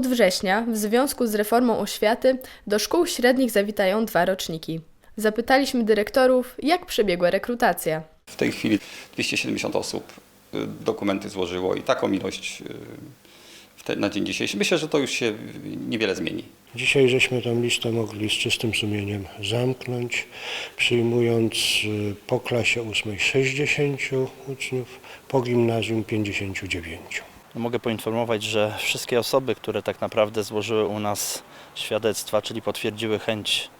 Od września, w związku z reformą oświaty, do szkół średnich zawitają dwa roczniki. Zapytaliśmy dyrektorów, jak przebiegła rekrutacja. W tej chwili 270 osób y, dokumenty złożyło i taką ilość y, na dzień dzisiejszy. Myślę, że to już się niewiele zmieni. Dzisiaj żeśmy tą listę mogli z czystym sumieniem zamknąć, przyjmując y, po klasie 8 60 uczniów, po gimnazjum 59. Mogę poinformować, że wszystkie osoby, które tak naprawdę złożyły u nas świadectwa, czyli potwierdziły chęć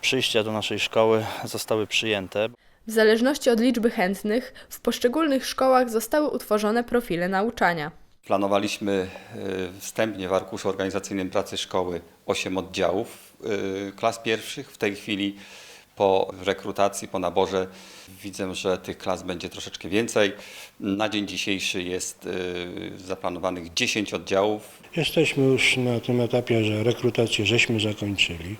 przyjścia do naszej szkoły, zostały przyjęte. W zależności od liczby chętnych, w poszczególnych szkołach zostały utworzone profile nauczania. Planowaliśmy y, wstępnie w arkuszu organizacyjnym pracy szkoły 8 oddziałów y, klas pierwszych. W tej chwili po rekrutacji, po naborze widzę, że tych klas będzie troszeczkę więcej. Na dzień dzisiejszy jest y, zaplanowanych 10 oddziałów. Jesteśmy już na tym etapie, że rekrutację żeśmy zakończyli.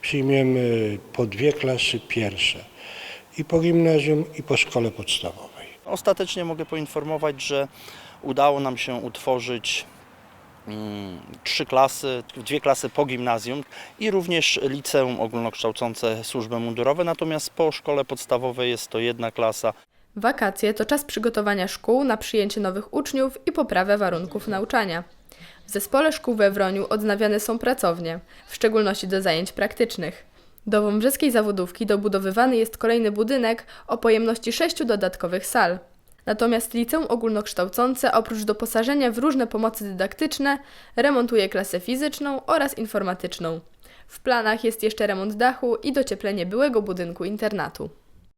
Przyjmiemy po dwie klasy pierwsze i po gimnazjum i po szkole podstawowej. Ostatecznie mogę poinformować, że udało nam się utworzyć trzy klasy, dwie klasy po gimnazjum i również liceum ogólnokształcące służby mundurowe, natomiast po szkole podstawowej jest to jedna klasa. Wakacje to czas przygotowania szkół na przyjęcie nowych uczniów i poprawę warunków nauczania. W zespole szkół we Wroniu odnawiane są pracownie, w szczególności do zajęć praktycznych. Do Wąbrzeskiej Zawodówki dobudowywany jest kolejny budynek o pojemności sześciu dodatkowych sal. Natomiast liceum ogólnokształcące oprócz doposażenia w różne pomocy dydaktyczne remontuje klasę fizyczną oraz informatyczną. W planach jest jeszcze remont dachu i docieplenie byłego budynku internatu.